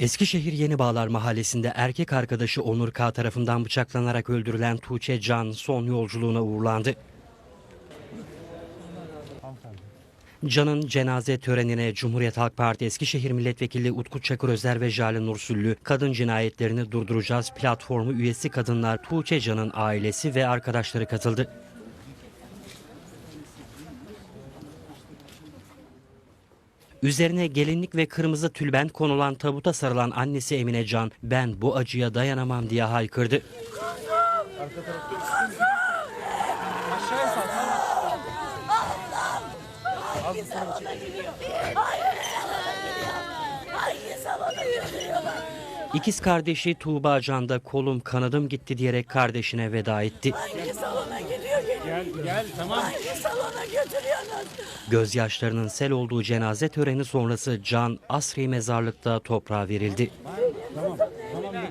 Eskişehir Yenibağlar Mahallesi'nde erkek arkadaşı Onur K. tarafından bıçaklanarak öldürülen Tuğçe Can son yolculuğuna uğurlandı. Can'ın cenaze törenine Cumhuriyet Halk Parti Eskişehir Milletvekili Utku Çakır Özer ve Jale Nursüllü, kadın cinayetlerini durduracağız platformu üyesi kadınlar Tuğçe Can'ın ailesi ve arkadaşları katıldı. Üzerine gelinlik ve kırmızı tülbent konulan tabuta sarılan annesi Emine Can, ben bu acıya dayanamam diye haykırdı. Hangi zamana götürüyorlar? İkiz kardeşi Tuğba Can da kolum kanadım gitti diyerek kardeşine veda etti. Hangi salona gidiyor geliyor? Gel gel tamam. Hangi salona götürüyorlar? Gözyaşlarının sel olduğu cenaze töreni sonrası Can Asri mezarlıkta toprağa verildi. Tamam tamam.